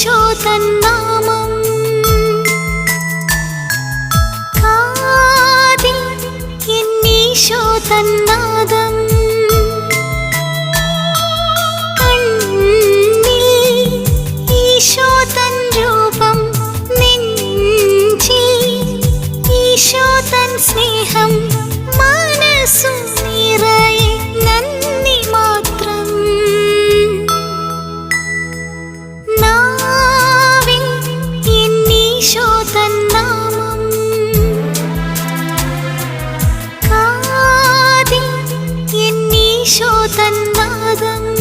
ഈശോ തന്നാമം കാതിൽ എന്നീശോ തന്നാദം ഈശോ രൂപം നെഞ്ചിൽ ഈശോ തൻ സ്നേഹം. यशोतन्नादम्